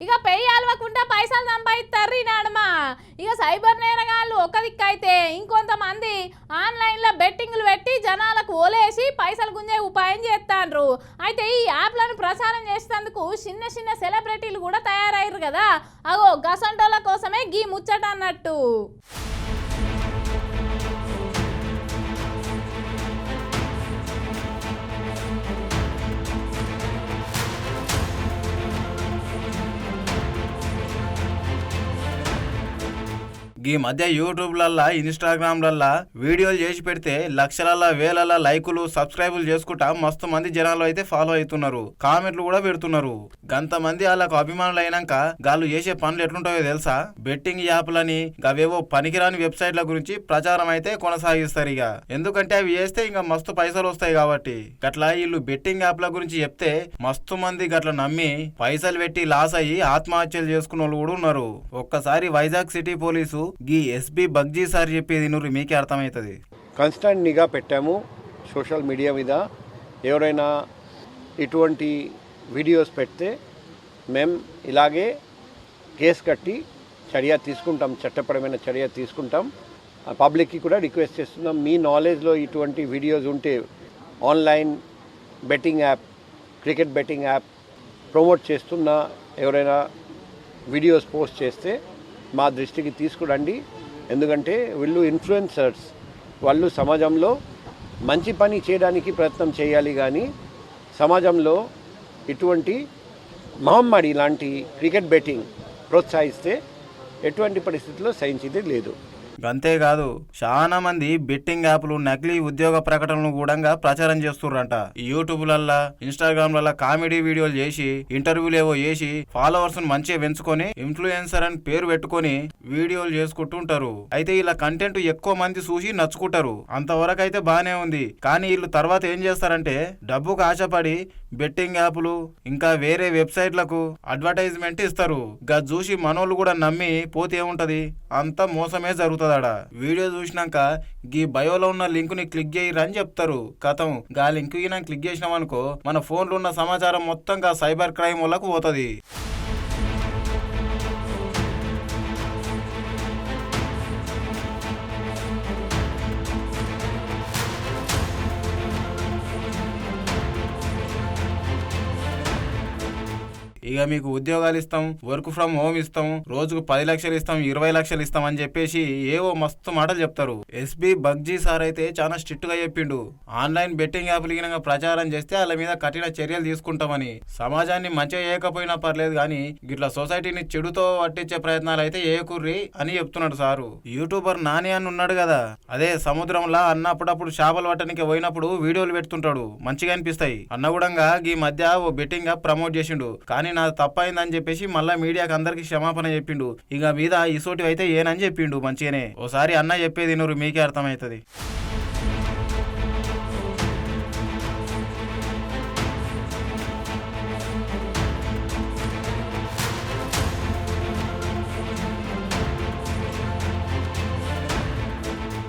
ఇక పెయ్యాలవకుండా పైసలు సంపాదిస్తారు నాడమా? నడమ ఇక సైబర్ నేరగాళ్ళు ఒక దిక్కు అయితే ఇంకొంతమంది ఆన్లైన్లో బెట్టింగ్లు పెట్టి జనాలకు ఓలేసి పైసలు గుంజే ఉపాయం చేస్తాండ్రు అయితే ఈ యాప్లను ప్రచారం చేసేందుకు చిన్న చిన్న సెలబ్రిటీలు కూడా తయారయ్యారు కదా? అగో గసంటోల కోసమే గీ ముచ్చట అన్నట్టు ఈ మధ్య యూట్యూబ్లల్లా ఇన్స్టాగ్రామ్లల్లా వీడియోలు చేసి పెడితే లక్షలల్లా వేలల్లా లైకులు సబ్స్క్రైబులు చేసుకుంటా మస్తు మంది జనాలు అయితే ఫాలో అవుతున్నారు. కామెంట్లు కూడా పెడుతున్నారు. గంత మంది వాళ్ళకు అభిమానులు అయినాక వాళ్ళు చేసే పనులు ఎట్లుంటాయో తెలుసా? బెట్టింగ్ యాప్లని గవేవో పనికిరాని వెబ్సైట్ల గురించి ప్రచారం అయితే కొనసాగిస్తారు ఇక ఎందుకంటే అవి చేస్తే ఇంకా మస్తు పైసలు వస్తాయి కాబట్టి. గట్లా వీళ్ళు బెట్టింగ్ యాప్ల గురించి చెప్తే మస్తు మంది గట్ల నమ్మి పైసలు పెట్టి లాస్ అయ్యి ఆత్మహత్యలు చేసుకున్న వాళ్ళు కూడా ఉన్నారు. ఒక్కసారి వైజాగ్ సిటీ పోలీసు గీ ఎస్బి బగ్జీ సార్ చెప్పేది నూరు మీకే అర్థమవుతుంది. కన్స్టెంట్ నిఘా పెట్టాము సోషల్ మీడియా మీద. ఎవరైనా ఇటువంటి వీడియోస్ పెడితే మేము ఇలాగే కేసు కట్టి చర్య తీసుకుంటాం చట్టపరమైన చర్య తీసుకుంటాం. ఆ పబ్లిక్కి కూడా రిక్వెస్ట్ చేస్తున్నాం మీ నాలెడ్జ్లో ఇటువంటి వీడియోస్ ఉంటే online betting app cricket betting app promote చేస్తున్న ఎవరైనా వీడియోస్ పోస్ట్ చేస్తే మా దృష్టికి తీసుకురండి. ఎందుకంటే వీళ్ళు ఇన్ఫ్లుయెన్సర్స్. వాళ్ళు సమాజంలో మంచి పని చేయడానికి ప్రయత్నం చేయాలి కానీ సమాజంలో ఇటువంటి మహమ్మారి లాంటి క్రికెట్ బెట్టింగ్ ప్రోత్సహిస్తే ఎటువంటి పరిస్థితుల్లో సహించేది లేదు. అంతేకాదు చాలా మంది బెట్టింగ్ యాప్లు నకిలీ ఉద్యోగ ప్రకటనలు కూడా ప్రచారం చేస్తుర్రంట. యూట్యూబ్లల్లా ఇన్స్టాగ్రామ్లల్లా కామెడీ వీడియోలు చేసి ఇంటర్వ్యూలు ఏవో చేసి ఫాలోవర్స్ మంచిగా పెంచుకొని ఇన్ఫ్లుయెన్సర్ అని పేరు పెట్టుకొని వీడియోలు చేసుకుంటూ ఉంటారు అయితే ఇలా కంటెంట్ ఎక్కువ మంది చూసి నచ్చుకుంటారు. అంతవరకు అయితే బానే ఉంది. కానీ వీళ్ళు తర్వాత ఏం చేస్తారంటే డబ్బుకు ఆశపడి బెట్టింగ్ యాప్లు ఇంకా వేరే వెబ్సైట్లకు అడ్వర్టైజ్మెంట్ ఇస్తారు. గా చూసి మనోళ్ళు కూడా నమ్మి పోతే ఏముంటది? అంతా మోసమే జరుగుతుందాడ. వీడియో చూసినాక గీ బయోలో ఉన్న లింక్ని క్లిక్ చేయరు అని చెప్తారు. కథం గా లింక్ క్లిక్ చేసినాం అనుకో మన ఫోన్లో ఉన్న సమాచారం మొత్తం గా సైబర్ క్రైమ్ వాళ్ళకు పోతుంది. ఇక మీకు ఉద్యోగాలు ఇస్తాం వర్క్ ఫ్రమ్ హోమ్ ఇస్తాం రోజుకు పది లక్షలు ఇస్తాం ఇరవై లక్షలు ఇస్తాం అని చెప్పేసి ఏవో మస్తు మాటలు చెప్తారు. ఎస్బి బగ్జీ సార్ అయితే చాలా స్ట్రిక్ట్గా చెప్పిండు. ఆన్లైన్ బెట్టింగ్ యాప్లు గినంగా ప్రచారం చేస్తే వాళ్ళ మీద కఠిన చర్యలు తీసుకుంటామని. సమాజాన్ని మంచిగా చేయకపోయినా పర్లేదు కానీ గిట్ల సొసైటీని చెడుతో పట్టించే ప్రయత్నాలు అయితే ఏకుర్రి అని చెప్తున్నాడు సారు. యూట్యూబర్ నాని అని ఉన్నాడు కదా. అదే సముద్రంలో అన్న అప్పుడప్పుడు చేపలు పట్టడానికి పోయినప్పుడు వీడియోలు పెడుతుంటాడు. మంచిగా అనిపిస్తాయి. అన్న కూడా ఈ మధ్య ఓ బెట్టింగ్ యాప్ ప్రమోట్ చేసిండు. కానీ నాది తప్పైందని చెప్పేసి మళ్ళా మీడియాకి అందరికి క్షమాపణ చెప్పిండు. ఇక మీద ఇసోటి అయితే ఏనని చెప్పిండు మంచిగానే. ఓసారి అన్న చెప్పేది నూరు మీకే అర్థమవుతుంది.